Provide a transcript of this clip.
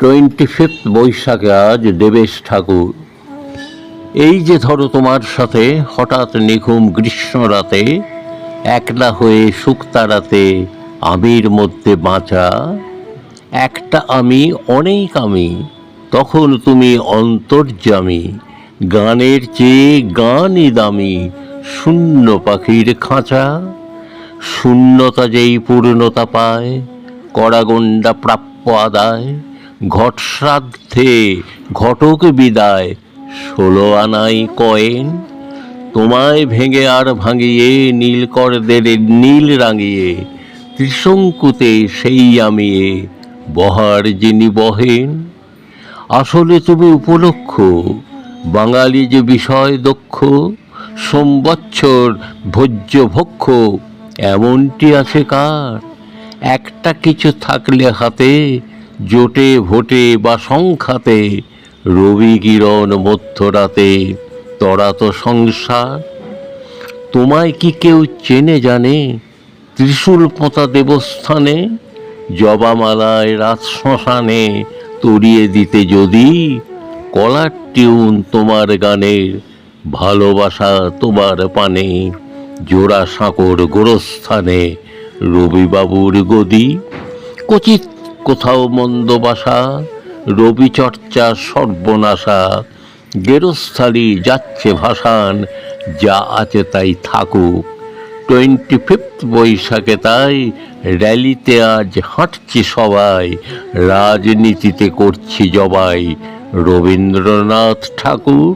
Twenty fifth বৈশাখে আজ দেবেশ ঠাকুর। এই যে ধরো তোমার সাথে হঠাৎ নিঘুম গ্রীষ্ম রাতে একলা হয়ে শুকতারাতে আমির মধ্যে বাঁচা, একটা আমি, অনেক আমি, তখন তুমি অন্তর্যামী, গানের চেয়ে গানই দামি, শূন্য পাখির খাঁচা। শূন্যতা যেই পূর্ণতা পায় কড়াগন্ডা প্রাপ্য আদায় ঘট শ্রাদ্ধে ঘটক বিদায়। ষোলো আনাই কয়েন, তোমায় ভেঙে আর ভাঙিয়ে নীলকরদের নীল রাঙিয়ে, ত্রিশঙ্কুতে সেই আমিয়ে বহার যিনি বহেন। আসলে তুমি উপলক্ষ, বাঙালি যে বিষয় দক্ষ, সম্বৎসর ভোজ্য ভক্ষ, এমনটি আছে কার? একটা কিছু থাকলে হাতে জোটে, ভোটে বা সংখ্যাতে রবি কিরণ মধ্যরাতে তো সংসার। তোমায় কি কেউ চেনে জানে ত্রিশূল পোঁতা দেবস্থানে? জবামালায় রাত শ্মশানে তরিয়ে দিতে যদি কলার টিউন তোমার গানের ভালোবাসা তোমার পানে। জোড়া সাঁকর গোরস্থানে রবিবাবুর গদি। কচিত কোথাও মন্দ বাসা রবি চর্চা সর্বনাশা, গেরস্থালি যাচ্ছে ভাসান, যা আছে তাই থাকুক। টোয়েন্টি ফিফথ বৈশাখে তাই র্যালিতে আজ হাঁটছি সবাই, রাজনীতিতে করছি জবাই, রবীন্দ্রনাথ ঠাকুর